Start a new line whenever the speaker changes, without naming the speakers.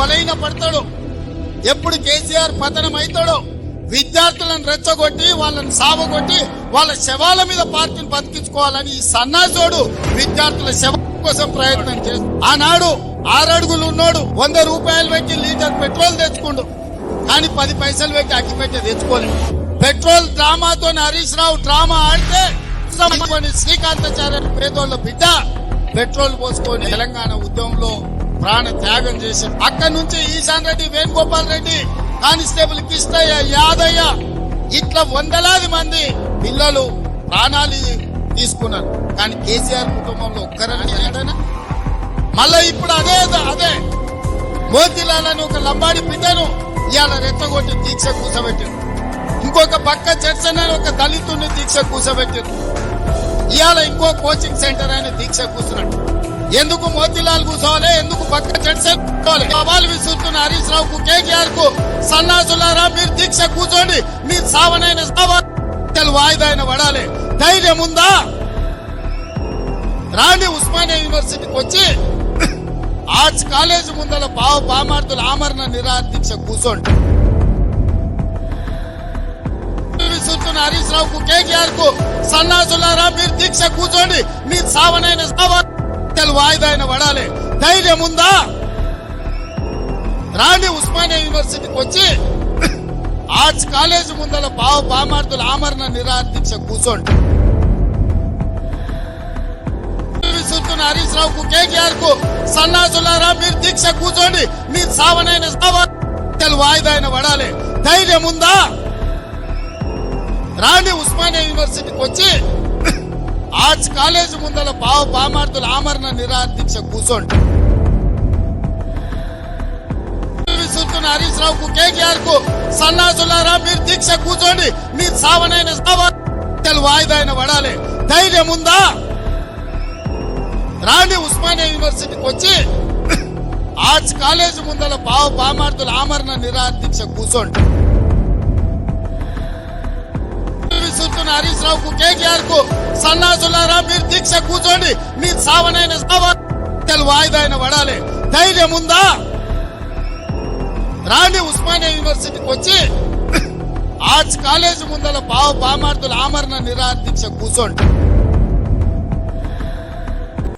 బలైన పడతాడు. ఎప్పుడు కేసీఆర్ పతనం అవుతాడో విద్యార్థులను రెచ్చగొట్టి వాళ్ళని సావగొట్టి వాళ్ళ శవాల మీద పార్టీని బతికించుకోవాలని ఈ సన్నాసోడు విద్యార్థుల శవం కోసం ప్రయత్నం చేస్తాడు ఆనాడు ఆరడుగులు ఉన్నాడు. వంద రూపాయలు పెట్టి లీటర్ పెట్రోల్ తెచ్చుకుండు. కానీ పది పైసలు పెట్టి అగ్గిపెట్టి తెచ్చుకోలేదు. పెట్రోల్ డ్రామాతో హరీష్ రావు డ్రామా ఆడితే శ్రీకాంతాచార్య పేదోళ్ళ బిడ్డ పెట్రోల్ పోసుకొని తెలంగాణ ఉద్యమంలో ప్రాణ త్యాగం చేశారు అక్కడి నుంచి ఈశాన్ రెడ్డి వేణుగోపాల్ రెడ్డి కానిస్టేబుల్ కిష్టయ్య యాదయ్య ఇట్లా వందలాది మంది పిల్లలు ప్రాణాలు తీసుకున్నారు. కానీ కేసీఆర్ కుటుంబంలో ఒక్కరైనా మళ్ళా ఇప్పుడు అదే అదే. మోతీలాల్ అని ఒక లంబాడి బిడ్డను ఇవాళ రెత్తగొట్టి దీక్ష కూసబెట్టారు ఇంకొక పక్క చర్చన ఒక దళితుడిని దీక్ష కూసబెట్టారు ఇవాళ ఇంకో కోచింగ్ సెంటర్ అని దీక్ష కూర్చున్నాడు. ఎందుకు మోతీలాల్ కూర్చోవాలి? ఎందుకు పక్క చర్చ కూర్చోవాలి? సవాల్ విసురుతున్న హరీష్ రావుకు కేటీఆర్కు సన్నాసులారా మీరు దీక్ష కూర్చోండి. మీరు సావనైన సావాలి వాయిదా అయిన పడాలి. ధైర్యం ఉందా? రాండి ఉస్మానియా యూనివర్సిటీకి వచ్చి ఆర్ట్స్ కాలేజ్ ముందల బావ పామార్థుల ఆమరణ నిరాహార దీక్ష కూర్చోండి. విసురుతున్న హరీష్ రావుకు కేటీఆర్కు సన్నాసులారా మీరు దీక్ష కూర్చోండి. మీరు సావనైన సావాలి వాయిదా వాయిదాయిన పడాలి. ధైర్యం ఉందా? రాణి ఉస్మానియా యూనివర్సిటీకి వచ్చి ఆర్ట్స్ కాలేజ్ ముందల బావ బామార్థుల ఆమరణ నిరాహార కూర్చోండి విసురుతున్న హరీష్ రావుకు కేటీఆర్కు సన్నాసులారా మీరు దీక్ష కూర్చోండి మీ సావనైన సావాలి వాయిదా అయిన పడాలి. ధైర్యం ఉందా? రాణి ఉస్మానియా యూనివర్సిటీకి వచ్చి ఆర్ట్స్ కాలేజ్ ముందల బావ బామార్దుల ఆమరణ నిరాదీక్ష కూర్చోండి విసురుతున్న హరీష్ రావుకు కేకేఆర్కు సన్నాసులారా మీరు దీక్ష కూర్చోండి మీ సావనైన సావాలి వాయిదా అయిన పడాలి ధైర్యం ఉందా? రాణి ఉస్మానియా యూనివర్సిటీకి వచ్చి ఆర్ట్స్ కాలేజ్ ముందల బావ బామార్దుల ఆమరణ నిరాదీక్ష కూర్చోండి విసురుతున్న హరీష్ రావుకు కేటీఆర్కు సన్నాసులారా మీరు దీక్ష కూర్చోండి. మీ సావనైన సావాలి వాయిదా అయిన పడాలి ధైర్యం ఉందా? రాణి ఉస్మానియా యూనివర్సిటీకి వచ్చి ఆర్ట్స్ కాలేజ్ ముందల బావ బామార్దుల ఆమరణ నిరాహార దీక్ష కూర్చోండి.